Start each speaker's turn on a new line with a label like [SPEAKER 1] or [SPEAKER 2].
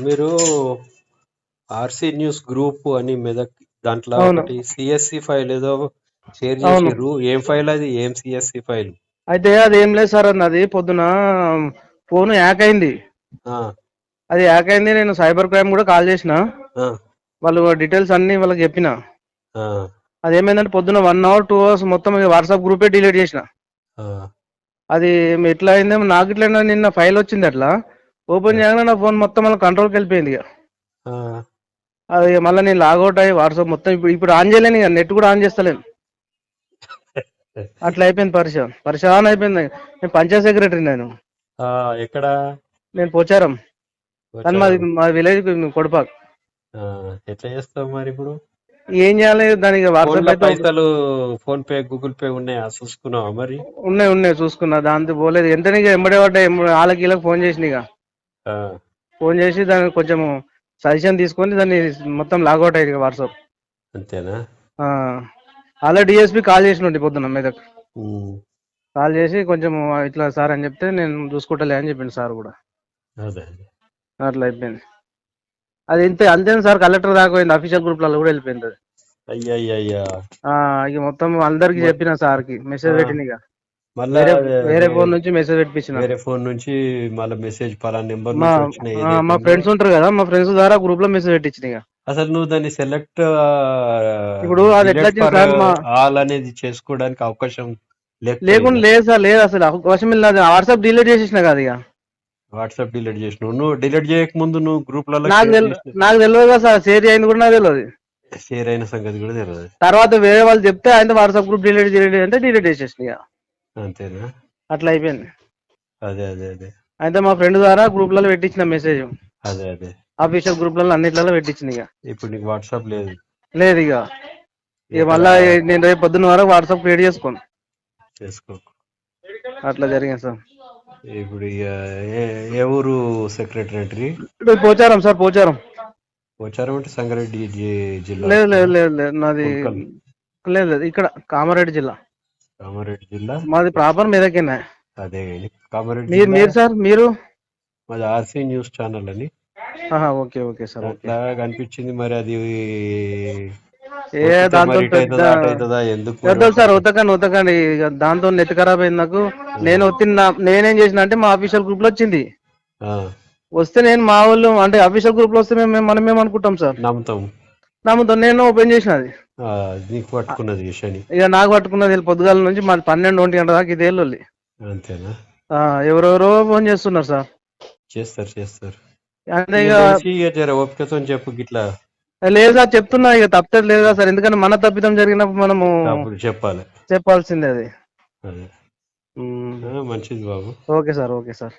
[SPEAKER 1] మీరు RC news group అని మెదక్ దాంట్లో
[SPEAKER 2] అవును.
[SPEAKER 1] ఒకటి సిఎస్సి ఫైల్ ఏదో షేర్
[SPEAKER 2] అవును.
[SPEAKER 1] చేసిర్రు ఏం ఫైల్ అది? ఏం సిఎస్సి ఫైల్?
[SPEAKER 2] అయితే అది ఏం లేదు సార్ అన్నది పొద్దున ఫోన్ హ్యాక్ అయింది. అది హ్యాక్ అయింది నేను సైబర్ క్రైమ్ కూడా కాల్ చేసిన. వాళ్ళు డీటెయిల్స్ అన్ని వాళ్ళకి చెప్పిన. అది ఏమైందంటే పొద్దున వన్ అవర్ టూ అవర్స్ మొత్తం వాట్సాప్ గ్రూపే డిలీట్ చేసిన. అది ఎట్లా అయిందేమో నాకు ఇట్లా నిన్న ఫైల్ వచ్చింది అట్లా. ఓపెన్ చేయగానే నా ఫోన్ మొత్తం మళ్ళీ కంట్రోల్కి వెళ్ళిపోయింది ఇక. అది మళ్ళీ నేను లాగౌట్ అయ్యి వాట్సాప్ మొత్తం ఇప్పుడు ఇప్పుడు ఆన్ చేయలేను ఇక నెట్ కూడా ఆన్ చేస్తలేను. అట్లా అయిపోయింది పరిశాన్. పరిశాన్ అయిపోయింది నేను పంచాయత్ సెక్రటరీ నేను.
[SPEAKER 1] ఎక్కడ?
[SPEAKER 2] నేను పోచారం. కానీ మాది మా విలేజ్ కొడపాక్.
[SPEAKER 1] ఎట్లా చేస్తావు మరి ఇప్పుడు?
[SPEAKER 2] ఏం చేయాలి దానికి వాట్సాప్
[SPEAKER 1] పైసలు ఫోన్ పే గూగుల్ పే ఉన్నాయా? చూసుకున్నావా మరి?
[SPEAKER 2] ఉన్నాయి ఉన్నాయి చూసుకున్నా. దాంతో పోలేదు. వెంటనే ఇక ఎంబడే పడ్డా వాళ్ళకి వీళ్ళకి ఫోన్ చేసిన ఇక.
[SPEAKER 1] ఆ,
[SPEAKER 2] ఫోన్ చేసి దానికి కొంచెం సజెషన్ తీసుకొని దాన్ని మొత్తం లాగౌట్ అయ్యింది వాట్సాప్.
[SPEAKER 1] అంతేనా?
[SPEAKER 2] అలా డిఎస్పి కాల్ చేసిన పొద్దున్న మీదకి. కాల్ చేసి కొంచెం ఇట్లా సార్ అని చెప్తే నేను చూసుకుంటలే అని చెప్పింది సార్ కూడా. అట్లా అయిపోయింది. అది ఇంతే అంతేనా సార్ కలెక్టర్ దాకా పోయింది అఫీషియల్ గ్రూప్లలో కూడా వెళ్ళిపోయింది అది.
[SPEAKER 1] అయ్యా
[SPEAKER 2] మొత్తం అందరికి చెప్పిన సార్కి మెసేజ్. పెట్టిన ఇక.
[SPEAKER 1] మళ్ళా
[SPEAKER 2] వేరే ఫోన్ నుంచి మెసేజ్ పెట్టించిన
[SPEAKER 1] వేరే ఫోన్ నుంచి మళ్ళీ మెసేజ్ పలానా నెంబర్
[SPEAKER 2] మా ఫ్రెండ్స్ ఉంటారు కదా మా ఫ్రెండ్స్ ద్వారా గ్రూప్లో మెసేజ్ పెట్టించిన
[SPEAKER 1] అసలు నువ్వు దాన్ని సెలెక్ట్
[SPEAKER 2] ఇప్పుడు అది ఎట్లా
[SPEAKER 1] ఆల్ అనేది చేసుకోవడానికి అవకాశం
[SPEAKER 2] లేకుండా లేదు సార్ లేదు అసలు. అవకాశం లేదు. వాట్సాప్ డిలీట్ చేసేసిన కదా ఇక.
[SPEAKER 1] వాట్సాప్ డిలీట్ చేసినావు. నువ్వు డిలీట్ చేయక ముందు నువ్వు
[SPEAKER 2] నాకు తెలు నాకు తెలియదు కదా సార్. షేర్ అయింది కూడా నాకు తెలియదు
[SPEAKER 1] షేర్ అయిన సంగతి కూడా తెలియదు
[SPEAKER 2] తర్వాత వేరే వాళ్ళు చెప్తే ఆయన వాట్సాప్ గ్రూప్ డిలీట్ డిలీట్ అంటే డిలీట్ చేసేసిన
[SPEAKER 1] అంతేనా?
[SPEAKER 2] అట్లా అయిపోయింది.
[SPEAKER 1] అదే అదే అదే.
[SPEAKER 2] అయితే మా ఫ్రెండ్ ద్వారా గ్రూప్లలో పెట్టించిన మెసేజ్.
[SPEAKER 1] అదే అదే.
[SPEAKER 2] అఫీషియల్ గ్రూప్లలో అన్నిట్లలో పెట్టించిన ఇక.
[SPEAKER 1] ఇప్పుడు నీకు వాట్సాప్ లేదు.
[SPEAKER 2] లేదు ఇక. ఇక మళ్ళా నేను రేపు పొద్దున్న వరకు వాట్సాప్ క్రియేట్ చేసుకోను.
[SPEAKER 1] చేసుకో.
[SPEAKER 2] అట్లా జరిగింది సార్.
[SPEAKER 1] ఇప్పుడు ఇక ఏ- ఏ ఊరు సెక్రటరీ
[SPEAKER 2] ఇప్పుడు పోచారం సార్ పోచారం.
[SPEAKER 1] వచ్చారు అంటే సంగారెడ్డి జి- జిల్లా.
[SPEAKER 2] లేదు లేదు లేదు లేదు. నాది
[SPEAKER 1] ఉల్కల్.
[SPEAKER 2] లేదు లేదు. ఇక్కడ కామారెడ్డి జిల్లా.
[SPEAKER 1] కామారెడ్డి జిల్లా?
[SPEAKER 2] మాది ప్రాపర్ మీదకేనా.
[SPEAKER 1] అదే కామారెడ్డి
[SPEAKER 2] మీరు మీరు సార్ మీరు?
[SPEAKER 1] మాది ఆర్సీ న్యూస్ ఛానల్ అని.
[SPEAKER 2] ఓకే ఓకే సార్
[SPEAKER 1] అట్లా కనిపించింది మరి అది.
[SPEAKER 2] ఏ దాంతో పెద్ద సార్ ఉతకండి ఉతకండి. దాంతో నెట్ ఖరాబ్ అయింది నాకు. నేను వచ్చిన నేనేం చేసిన అంటే మా అఫీషియల్ గ్రూప్లో వచ్చింది. వస్తే నేను మా వాళ్ళు అంటే అఫీషియల్ గ్రూప్లో వస్తే మేము మనం ఏమనుకుంటాం సార్?
[SPEAKER 1] నమ్ముతాం.
[SPEAKER 2] నమ్ముతో. నేను ఓపెన్ చేసిన అది
[SPEAKER 1] నీకు పట్టుకున్నది శని.
[SPEAKER 2] ఇక నాకు పట్టుకున్నది వీళ్ళు పొద్దుగాల నుంచి మాది పన్నెండు ఒంటి గంట దాకా ఇదే లొల్లి.
[SPEAKER 1] అంతేనా?
[SPEAKER 2] ఆ ఎవరెవరో ఫోన్ చేస్తున్నారు సార్.
[SPEAKER 1] చేస్తారు చేస్తారు.
[SPEAKER 2] అంటే
[SPEAKER 1] ఇక ఓపికతో చెప్పు గిట్లా.
[SPEAKER 2] లేదు సార్ చెప్తున్నా ఇక తప్పలేదు లేదు కదా సార్. ఎందుకంటే మన తప్పిదం జరిగినప్పుడు మనము
[SPEAKER 1] చెప్పాలి.
[SPEAKER 2] చెప్పాల్సిందే అది.
[SPEAKER 1] మంచిది బాబు.
[SPEAKER 2] Okay sir okay sir.